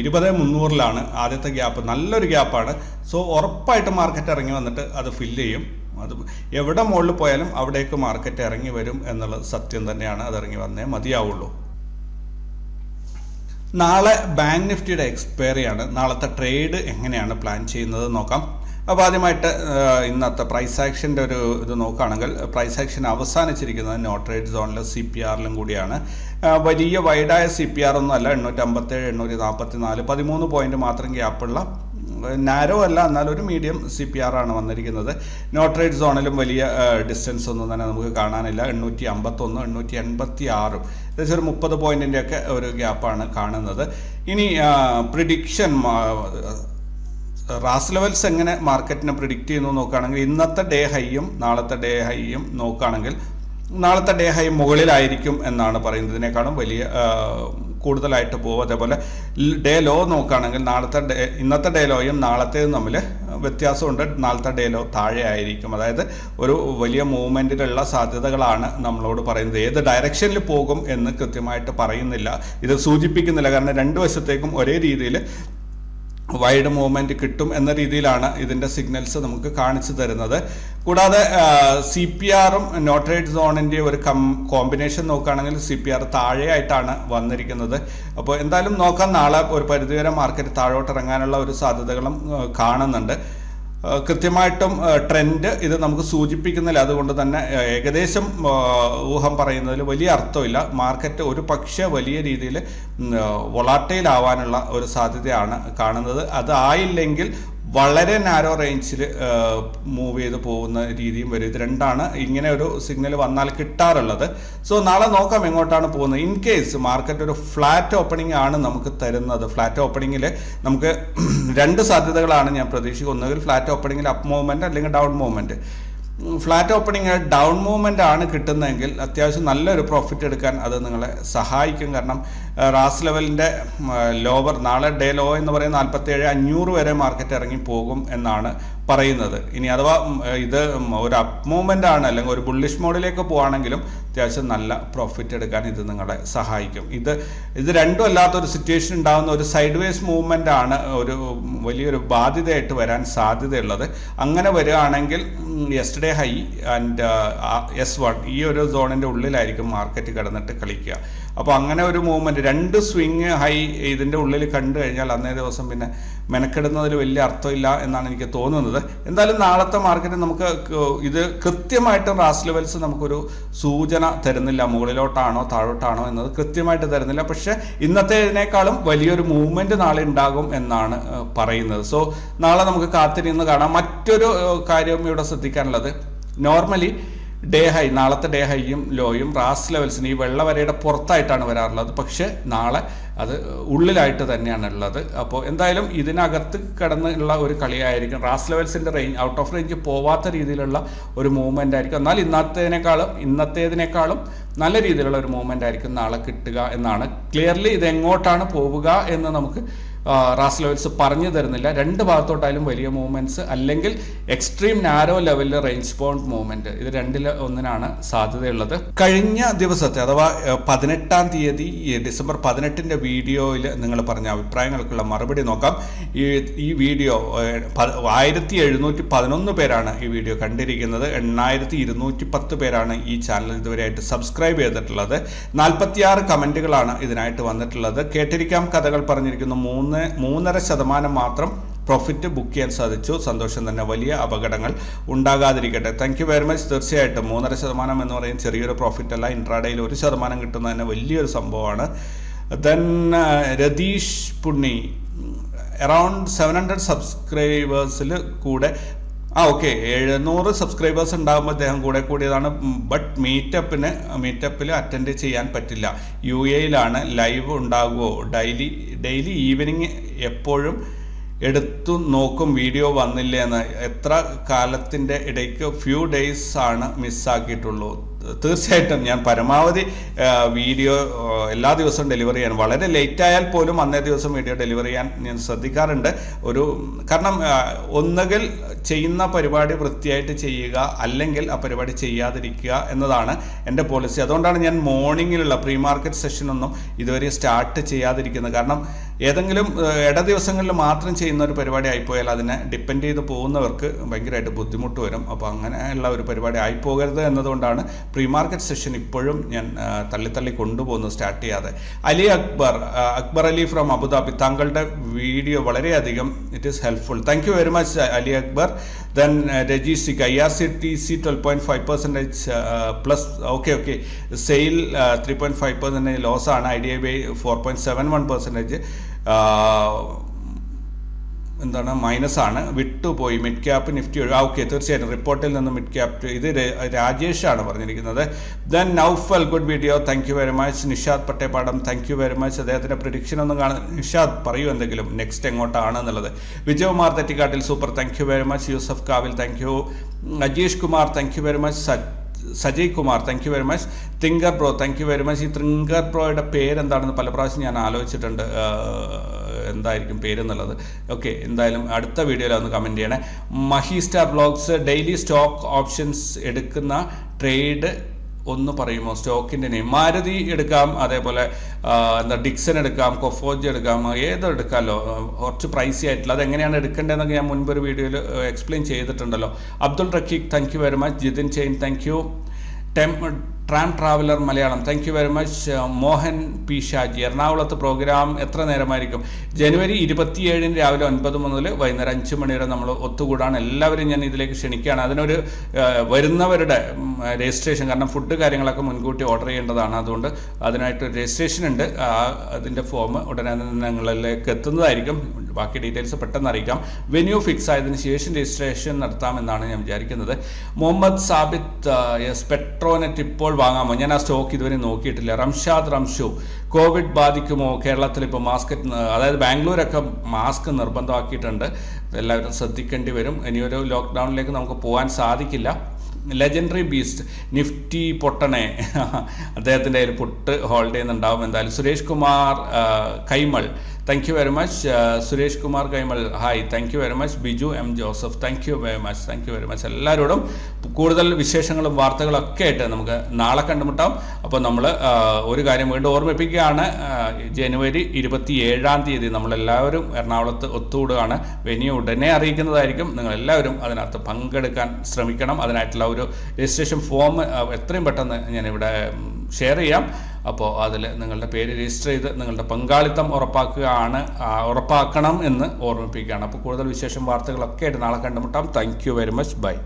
ഇരുപത് മുന്നൂറിലാണ് ആദ്യത്തെ ഗ്യാപ്പ് നല്ലൊരു ഗ്യാപ്പാണ് സോ ഉറപ്പായിട്ട് മാർക്കറ്റ് ഇറങ്ങി വന്നിട്ട് അത് ഫില്ല് ചെയ്യും. അത് എവിടെ മുകളിൽ പോയാലും അവിടേക്ക് മാർക്കറ്റ് ഇറങ്ങി വരും എന്നുള്ള സത്യം തന്നെയാണ്. അത് ഇറങ്ങി വന്നേ മതിയാവുള്ളൂ. നാളെ ബാങ്ക് നിഫ്റ്റിയുടെ എക്സ്പയറി ആണ്. നാളത്തെ ട്രേഡ് എങ്ങനെയാണ് പ്ലാൻ ചെയ്യുന്നത് നോക്കാം. അപ്പോൾ ആദ്യമായിട്ട് ഇന്നത്തെ പ്രൈസ് ആക്ഷന്റെ ഒരു ഇത് നോക്കുകയാണെങ്കിൽ പ്രൈസ് ആക്ഷൻ അവസാനിച്ചിരിക്കുന്നത് ട്രേഡ് സോണിലെ സി പി ആറിലും കൂടിയാണ്. വലിയ വൈഡായ സി പി ആർ ഒന്നും അല്ല എണ്ണൂറ്റി അമ്പത്തേഴ് എണ്ണൂറ്റി നാൽപ്പത്തി നാല് പതിമൂന്ന് പോയിന്റ് മാത്രം ഗ്യാപ്പുള്ള നാരോ അല്ല എന്നാൽ ഒരു മീഡിയം സി പി ആർ ആണ് വന്നിരിക്കുന്നത്. നോട്രേറ്റ് സോണിലും വലിയ ഡിസ്റ്റൻസ് ഒന്നും തന്നെ നമുക്ക് കാണാനില്ല. എണ്ണൂറ്റി അമ്പത്തൊന്ന് എണ്ണൂറ്റി എൺപത്തി ആറും ഏകദേശം ഒരു മുപ്പത് പോയിന്റിന്റെ ഒക്കെ ഒരു ഗ്യാപ്പാണ് കാണുന്നത്. ഇനി പ്രിഡിക്ഷൻ റാസ് ലെവൽസ് എങ്ങനെ മാർക്കറ്റിനെ പ്രിഡിക്റ്റ് ചെയ്യുന്നു നോക്കുകയാണെങ്കിൽ ഇന്നത്തെ ഡേ ഹൈയും നാളത്തെ ഡേ ഹൈയും നോക്കുകയാണെങ്കിൽ നാളത്തെ ഡേ മുകളിലായിരിക്കും എന്നാണ് പറയുന്നതിനേക്കാളും വലിയ കൂടുതലായിട്ട് പോകും അതേപോലെ ഡേ ലോ നോക്കുകയാണെങ്കിൽ നാളത്തെ ഡേ ഇന്നത്തെ ഡേ ലോയും നാളത്തേതും തമ്മിൽ വ്യത്യാസമുണ്ട്. നാളത്തെ ഡേ ലോ താഴെ ആയിരിക്കും. അതായത് ഒരു വലിയ മൂവ്മെന്റിലുള്ള സാധ്യതകളാണ് നമ്മളോട് പറയുന്നത്. ഏത് ഡയറക്ഷനിൽ പോകും എന്ന് കൃത്യമായിട്ട് പറയുന്നില്ല. ഇത് സൂചിപ്പിക്കുന്നില്ല. കാരണം രണ്ട് വശത്തേക്കും ഒരേ രീതിയിൽ വൈഡ് മൂവ്മെന്റ് കിട്ടും എന്ന രീതിയിലാണ് ഇതിന്റെ സിഗ്നൽസ് നമുക്ക് കാണിച്ചു തരുന്നത്. കൂടാതെ സി പി ആറും നോട്ടറേറ്റ് സോണിന്റെ ഒരു കം കോമ്പിനേഷൻ നോക്കുകയാണെങ്കിൽ സി പി ആർ താഴെയായിട്ടാണ് വന്നിരിക്കുന്നത്. അപ്പോൾ എന്തായാലും നോക്കാം നാളെ ഒരു പരിധിവരെ മാർക്കറ്റ് താഴോട്ട് ഇറങ്ങാനുള്ള ഒരു സാധ്യതകളും കാണുന്നുണ്ട്. കൃത്യമായിട്ടും ട്രെൻഡ് ഇത് നമുക്ക് സൂചിപ്പിക്കുന്നില്ല. അതുകൊണ്ട് തന്നെ ഏകദേശം ഊഹം പറയുന്നതിൽ വലിയ അർത്ഥമില്ല. മാർക്കറ്റ് ഒരു പക്ഷേ വലിയ രീതിയിൽ വൊളാട്ടൈൽ ആവാനുള്ള ഒരു സാധ്യതയാണ് കാണുന്നത്. അത് ആയില്ലെങ്കിൽ വളരെ നാരോ റേഞ്ചിൽ മൂവ് ചെയ്ത് പോകുന്ന രീതിയും വരും. ഇത് രണ്ടാണ് ഇങ്ങനെ ഒരു സിഗ്നൽ വന്നാൽ കിട്ടാറുള്ളത്. സോ നാളെ നോക്കാം എങ്ങോട്ടാണ് പോകുന്നത്. ഇൻ കേസ് മാർക്കറ്റ് ഒരു ഫ്ലാറ്റ് ഓപ്പണിംഗ് ആണ് നമുക്ക് തരുന്നത്. ഫ്ലാറ്റ് ഓപ്പണിങ്ങിൽ നമുക്ക് <clears throat> രണ്ട് സാധ്യതകളാണ് ഞാൻ പ്രതീക്ഷിക്കുന്നത്. ഒന്നുകിൽ ഫ്ലാറ്റ് ഓപ്പണിങ്ങിൽ അപ്പ് മൂവ്മെന്റ് അല്ലെങ്കിൽ down movement flat opening down movement ആണ് കിട്ടുന്നതെങ്കിൽ അത്യാവശ്യം നല്ലൊരു പ്രോഫിറ്റ് എടുക്കാൻ അത് നിങ്ങളെ സഹായിക്കും. കാരണം റാസ് ലെവലിന്റെ ലോവർ നാളെ ഡേ ലോ എന്ന് പറയുന്ന നാൽപ്പത്തി ഏഴ് അഞ്ഞൂറ് വരെ മാർക്കറ്റ് ഇറങ്ങി പോകും എന്നാണ് പറയുന്നത്. ഇനി അഥവാ ഇത് ഒരു അപ് മൂവ്മെന്റ് ആണ് അല്ലെങ്കിൽ ഒരു ബുള്ളിഷ് മോഡിലേക്ക് പോവാണെങ്കിലും അത്യാവശ്യം നല്ല പ്രോഫിറ്റ് എടുക്കാൻ ഇത് നിങ്ങളെ സഹായിക്കും. ഇത് ഇത് രണ്ടും അല്ലാത്തൊരു സിറ്റുവേഷൻ ഉണ്ടാകുന്ന ഒരു സൈഡ് വേസ് മൂവ്മെന്റ് ആണ് ഒരു വലിയൊരു ബാധ്യതയായിട്ട് വരാൻ സാധ്യതയുള്ളത്. അങ്ങനെ വരികയാണെങ്കിൽ yesterday high and S one ഈ ഒരു സോണിന്റെ ഉള്ളിലായിരിക്കും മാർക്കറ്റ് കിടന്നിട്ട് കളിക്കുക. അപ്പോൾ അങ്ങനെ ഒരു മൂവ്മെന്റ് രണ്ട് സ്വിങ് ഹൈ ഇതിന്റെ ഉള്ളിൽ കണ്ടു കഴിഞ്ഞാൽ അന്നേ ദിവസം പിന്നെ മെനക്കെടുന്നതിൽ വലിയ അർത്ഥമില്ല എന്നാണ് എനിക്ക് തോന്നുന്നത്. എന്തായാലും നാളത്തെ മാർക്കറ്റ് നമുക്ക് ഇത് കൃത്യമായിട്ട് റാസ് ലെവൽസ് നമുക്കൊരു സൂചന തരുന്നില്ല. മുകളിലോട്ടാണോ താഴോട്ടാണോ എന്നത് കൃത്യമായിട്ട് തരുന്നില്ല. പക്ഷേ ഇന്നത്തേതിനേക്കാളും വലിയൊരു മൂവ്മെന്റ് നാളെ ഉണ്ടാകും എന്നാണ് പറയുന്നത്. സോ നാളെ നമുക്ക് കാത്തിരുന്ന് കാണാം. മറ്റൊരു കാര്യം ഇവിടെ ശ്രദ്ധിക്കാനുള്ളത്. നോർമലി ഡേ ഹൈ നാളത്തെ ഡേ ഹൈയും ലോയും റാസ് ലെവൽസിന് ഈ വെള്ളവരയുടെ പുറത്തായിട്ടാണ് വരാറുള്ളത്. പക്ഷേ നാളെ അത് ഉള്ളിലായിട്ട് തന്നെയാണ് ഉള്ളത് അപ്പോൾ എന്തായാലും ഇതിനകത്ത് കിടന്നുള്ള ഒരു കളിയായിരിക്കും. റാസ് ലെവൽസിന്റെ റേഞ്ച് ഔട്ട് ഓഫ് റേഞ്ച് പോവാത്ത രീതിയിലുള്ള ഒരു മൂവ്മെന്റ് ആയിരിക്കും. എന്നാൽ ഇന്നത്തേതിനേക്കാളും ഇന്നത്തേതിനേക്കാളും നല്ല രീതിയിലുള്ള ഒരു മൂവ്മെന്റ് ആയിരിക്കും നാളെ കിട്ടുക എന്നാണ്. ക്ലിയർലി ഇതെങ്ങോട്ടാണ് പോവുക എന്ന് നമുക്ക് ആ, റാസ് ലെവൽസ് പറഞ്ഞു തരുന്നില്ല. രണ്ട് ഭാഗത്തോട്ടായാലും വലിയ മൂവ്മെന്റ്സ് അല്ലെങ്കിൽ എക്സ്ട്രീം നാരോ ലെവലിൽ റേഞ്ച് ബൗണ്ട് മൂവ്മെന്റ് ഇത് രണ്ടിൽ ഒന്നിനാണ് സാധ്യതയുള്ളത്. കഴിഞ്ഞ ദിവസത്തെ അഥവാ പതിനെട്ടാം തീയതി ഡിസംബർ പതിനെട്ടിന്റെ വീഡിയോയിൽ നിങ്ങൾ പറഞ്ഞ അഭിപ്രായങ്ങൾക്കുള്ള മറുപടി നോക്കാം. ഈ ഈ വീഡിയോ ആയിരത്തി എഴുന്നൂറ്റി പതിനൊന്ന് പേരാണ് ഈ വീഡിയോ കണ്ടിരിക്കുന്നത്. എണ്ണായിരത്തി ഇരുന്നൂറ്റി പത്ത് പേരാണ് ഈ ചാനൽ ഇതുവരെയായിട്ട് സബ്സ്ക്രൈബ് ചെയ്തിട്ടുള്ളത്. നാൽപ്പത്തിയാറ് കമന്റുകളാണ് ഇതിനായിട്ട് വന്നിട്ടുള്ളത്. കേട്ടിരിക്കാം കഥകൾ പറഞ്ഞിരിക്കുന്ന. മൂന്ന് മൂന്നര ശതമാനം മാത്രം പ്രോഫിറ്റ് ബുക്ക് ചെയ്യാൻ സാധിച്ചു. സന്തോഷം തന്നെ. വലിയ അപകടങ്ങൾ ഉണ്ടാകാതിരിക്കട്ടെ. താങ്ക് യു വെരി മച്ച് തീർച്ചയായിട്ടും മൂന്നര ശതമാനം എന്ന് പറയുന്നത് ചെറിയൊരു പ്രോഫിറ്റ് അല്ല. ഇൻട്രാഡേയിൽ ഒരു ശതമാനം കിട്ടുന്ന തന്നെ വലിയൊരു സംഭവമാണ്. Then Ratheesh Punni. Around seven hundred സബ്സ്ക്രൈബേഴ്സിൽ കൂടെ ആ ഓക്കെ എഴുന്നൂറ് സബ്സ്ക്രൈബേഴ്സ് ഉണ്ടാകുമ്പോൾ അദ്ദേഹം കൂടെ കൂടിയതാണ്. ബട്ട് മീറ്റപ്പിന് മീറ്റപ്പിൽ അറ്റൻഡ് ചെയ്യാൻ പറ്റില്ല. യു എയിലാണ് ലൈവ് ഉണ്ടാകുമോ ഡെയിലി ഡെയിലി ഈവനിങ് എപ്പോഴും എടുത്തു നോക്കും വീഡിയോ വന്നില്ല എന്ന്. എത്ര കാലത്തിന്റെ ഇടയ്ക്ക് ഫ്യൂ ഡേയ്സ് ആണ് മിസ്സാക്കിയിട്ടുള്ളൂ തീർച്ചയായിട്ടും ഞാൻ പരമാവധി വീഡിയോ എല്ലാ ദിവസവും ഡെലിവറി ചെയ്യാൻ വളരെ ലേറ്റ് ആയാൽ പോലും അന്നേ ദിവസം വീഡിയോ ഡെലിവറി ചെയ്യാൻ ഞാൻ ശ്രദ്ധിക്കാറുണ്ട്. ഒരു കാരണം ഒന്നുകിൽ ചെയ്യുന്ന പരിപാടി വൃത്തിയായിട്ട് ചെയ്യുക അല്ലെങ്കിൽ ആ പരിപാടി ചെയ്യാതിരിക്കുക എന്നതാണ് എന്റെ പോളിസി അതുകൊണ്ടാണ് ഞാൻ മോർണിംഗിലുള്ള പ്രീ മാർക്കറ്റ് സെഷനൊന്നും ഇതുവരെ സ്റ്റാർട്ട് ചെയ്യാതിരിക്കുന്നത്. കാരണം ഏതെങ്കിലും ഇട ദിവസങ്ങളിൽ മാത്രം ചെയ്യുന്ന ഒരു പരിപാടി ആയിപ്പോയാൽ അതിനെ ഡിപ്പെൻഡ് ചെയ്ത് പോകുന്നവർക്ക് ഭയങ്കരമായിട്ട് ബുദ്ധിമുട്ട് വരും. അപ്പോൾ അങ്ങനെയുള്ള ഒരു പരിപാടി ആയിപ്പോകരുത് എന്നതുകൊണ്ടാണ് പ്രീ മാർക്കറ്റ് സെഷൻ ഇപ്പോഴും ഞാൻ തള്ളിത്തള്ളി തള്ളി തള്ളി കൊണ്ടുപോകുന്നത് സ്റ്റാർട്ട് ചെയ്യാതെ. Ali Akbar Akbar Ali from Abu Dhabi താങ്കളുടെ വീഡിയോ വളരെയധികം it is helpful thank you very much Ali Akbar. Then രജിസിക് I R C T C twelve point five percentage plus okay okay SAIL three point five percentage loss ആണ്. I D I by four point seven one percentage എന്താണ് minus ആണ് വിട്ടുപോയി. Mid cap Nifty ആ okay തീർച്ചയായിട്ടും. റിപ്പോർട്ടിൽ നിന്ന് mid cap ഇത് രാജേഷ് ആണ് പറഞ്ഞിരിക്കുന്നത്. Then Noufal good video. Thank you very much Nishad Pattepadam thank you very much അദ്ദേഹത്തിന്റെ പ്രഡിക്ഷൻ ഒന്നും കാണാൻ നിഷാദ് പറയൂ എന്തെങ്കിലും നെക്സ്റ്റ് എങ്ങോട്ടാണ് എന്നുള്ളത്. Vijayakumar Thettikattil super thank you very much Yusuf Kavil thank you Ajeesh Kumar thank you very much Saj Sajay Kumar thank you very much thinker bro thank you very much ഈ thinker ബ്രോയുടെ പേരെന്താണെന്ന് പല പ്രാവശ്യം ഞാൻ ആലോചിച്ചിട്ടുണ്ട്. എന്തായിരിക്കും പേരെന്നുള്ളത്. Okay എന്തായാലും അടുത്ത വീഡിയോയിൽ ഒന്ന് കമന്റ് ചെയ്യണേ. Mahi star blogs daily stock options എടുക്കുന്ന ട്രേഡ് ഒന്ന് പറയുമോ? സ്റ്റോക്കിന്റെ നെയിം. മാരുതി എടുക്കാം അതേപോലെ എന്താ ഡിക്സൺ എടുക്കാം കൊഫോജ് എടുക്കാം ഏതോ എടുക്കാമല്ലോ കുറച്ച് പ്രൈസി ആയിട്ടുള്ള അതെങ്ങനെയാണ് എടുക്കേണ്ടതെന്നൊക്കെ ഞാൻ മുൻപൊരു വീഡിയോയിൽ എക്സ്പ്ലെയിൻ ചെയ്തിട്ടുണ്ടല്ലോ. Abdul Raqeeq thank you very much Jithin chain thank you term tram traveller Malayalam. Thank you very much Mohan P Shaji എറണാകുളത്ത് പ്രോഗ്രാം എത്ര നേരമായിരിക്കും? ജനുവരി ഇരുപത്തിയേഴിന് രാവിലെ ഒൻപത് മുതൽ വൈകുന്നേരം അഞ്ച് മണി വരെ നമ്മൾ ഒത്തുകൂടാണ്. എല്ലാവരും ഞാൻ ഇതിലേക്ക് ക്ഷണിക്കുകയാണ്. അതിനൊരു വരുന്നവരുടെ രജിസ്ട്രേഷൻ കാരണം ഫുഡ് കാര്യങ്ങളൊക്കെ മുൻകൂട്ടി ഓർഡർ ചെയ്യേണ്ടതാണ്. അതുകൊണ്ട് അതിനായിട്ട് രജിസ്ട്രേഷൻ ഉണ്ട്. അതിന്റെ ഫോം ഉടനെ തന്നെ നിങ്ങളിലേക്ക് എത്തുന്നതായിരിക്കും. ബാക്കി ഡീറ്റെയിൽസ് പെട്ടെന്ന് അറിയിക്കാം. വെന്യൂ ഫിക്സ് ആയതിന് ശേഷം രജിസ്ട്രേഷൻ നടത്താമെന്നാണ് ഞാൻ വിചാരിക്കുന്നത്. മുഹമ്മദ് സാബിത്ത് സ്പെക്ട്രോനെറ്റ് ഇപ്പോൾ വാങ്ങാമോ? ഞാൻ ആ സ്റ്റോക്ക് ഇതുവരെ നോക്കിയിട്ടില്ല. റംഷാദ് റംഷു കോവിഡ് ബാധിക്കുമോ? കേരളത്തിൽ ഇപ്പോൾ മാസ്ക് അതായത് ബാംഗ്ലൂരൊക്കെ മാസ്ക് നിർബന്ധമാക്കിയിട്ടുണ്ട്. എല്ലാവരും ശ്രദ്ധിക്കേണ്ടി വരും. ഇനിയൊരു ലോക്ക്ഡൗണിലേക്ക് നമുക്ക് പോകാൻ സാധിക്കില്ല. ലെജൻഡറി ബീസ്റ്റ് നിഫ്റ്റി പൊട്ടണെ. അദ്ദേഹത്തിന്റെ കയ്യിൽ പുട്ട് ഹോൾഡ് ചെയ്യുന്നുണ്ടാവും. എന്തായാലും Suresh Kumar Kaimal thank you very much Suresh Kumar Kaimal hi thank you very much Biju M Joseph thank you very much thank you very much എല്ലാവരോടും കൂടുതൽ വിശേഷങ്ങളും വാർത്തകളും ഒക്കെ ആയിട്ട് നമുക്ക് നാളെ കണ്ടുമുട്ടാം. അപ്പോൾ നമ്മൾ ഒരു കാര്യം വീണ്ടും ഓർമ്മിപ്പിക്കുകയാണ്. ജനുവരി ഇരുപത്തി ഏഴാം തീയതി നമ്മളെല്ലാവരും എറണാകുളത്ത് ഒത്തുകൂടുകയാണ്. വെന്യൂ ഉടനെ അറിയിക്കുന്നതായിരിക്കും. നിങ്ങളെല്ലാവരും അതിനകത്ത് പങ്കെടുക്കാൻ ശ്രമിക്കണം. അതിനായിട്ടുള്ള ഒരു രജിസ്ട്രേഷൻ ഫോം എത്രയും പെട്ടെന്ന് ഞാനിവിടെ ഷെയർ ചെയ്യാം. അപ്പോൾ അതിൽ നിങ്ങളുടെ പേര് രജിസ്റ്റർ ചെയ്ത് നിങ്ങളുടെ പങ്കാളിത്തം ഉറപ്പാക്കുകയാണ് ഉറപ്പാക്കണം എന്ന് ഓർമ്മിപ്പിക്കുകയാണ്. അപ്പോൾ കൂടുതൽ വിശേഷം വാർത്തകളൊക്കെ ആയിട്ട് നാളെ കണ്ടുമുട്ടാം. Thank very much bye